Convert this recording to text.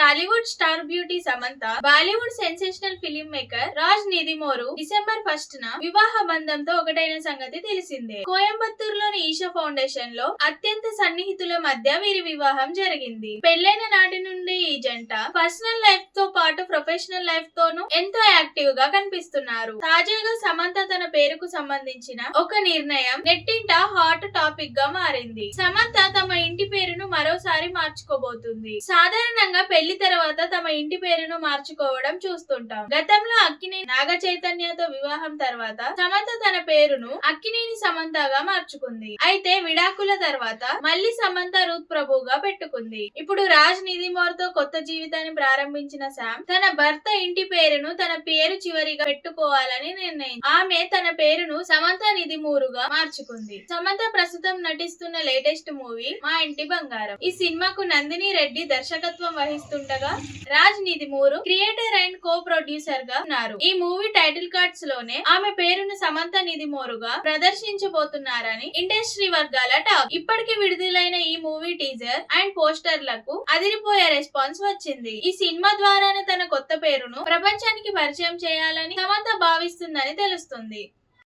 Tollywood star beauty Samantha Bollywood sensational filmmaker Raj Nidimoru December first న వివాహ బంధంతో ఒకటైన సంగతి తెలిసిందే. కోయంబత్తూర్లోని ఈషా ఫౌండేషన్లో అత్యంత సన్నిహితుల మధ్య వీరి వివాహం జరిగింది. పెళ్ళైన నాటి నుండి ఈ జంట పర్సనల్ లైఫ్తో పాటు ప్రొఫెషనల్ లైఫ్ తోనూ ఎంతో యాక్టివ్గా కనిపిస్తున్నారు. తాజాగా సమంత తన పేరుకు సంబంధించిన ఒక నిర్ణయం నెట్టింట హాట్ టాపిక్గా మారింది. సమంత తమ ఇంటి పేరును మరోసారి మార్చుకోబోతుంది. సాధారణంగా పెళ్ళి తర్వాత తమ ఇంటి పేరును మార్చుకోవడం చూస్తుంటాం. గతంలో అక్కినేని నాగ చైతన్యతో వివాహం తర్వాత సమంత తన పేరును అక్కినేని సమంతగా మార్చుకుంది. అయితే విడాకుల తర్వాత మళ్ళీ సమంత రూత్ ప్రభుగా పెట్టుకుంది. ఇప్పుడు రాజ్ నిధిమోర్తో కొత్త జీవితాన్ని ప్రారంభించిన శామ్ తన భర్త ఇంటి పేరును తన పేరు చివరిగా పెట్టుకోవాలని నిర్ణయించింది ఆమె తన పేరును సమంత నిధిమూరుగా మార్చుకుంది. సమంత ప్రస్తుతం నటిస్తున్న లేటెస్ట్ మూవీ మా ఇంటి బంగారం. ఈ సినిమాకు నందిని రెడ్డి దర్శకత్వం వహిస్తుండగా Raj Nidimoru creator and co ప్రొడ్యూసర్గా ఉన్నారు. ఈ మూవీ టైటిల్ కార్డ్స్లోనే ఆమె పేరును సమంత నిధి మోరుగా ప్రదర్శించబోతున్నారని ఇండస్ట్రీ వర్గాల టాక్. ఇప్పటికి విడుదలైన ఈ మూవీ టీజర్ అండ్ పోస్టర్లకు అదిరిపోయే రెస్పాన్స్ వచ్చింది. ఈ సినిమా ద్వారానే తన కొత్త పేరును ప్రపంచానికి పరిచయం చేయాలని సమంత భావిస్తుందని తెలుస్తుంది.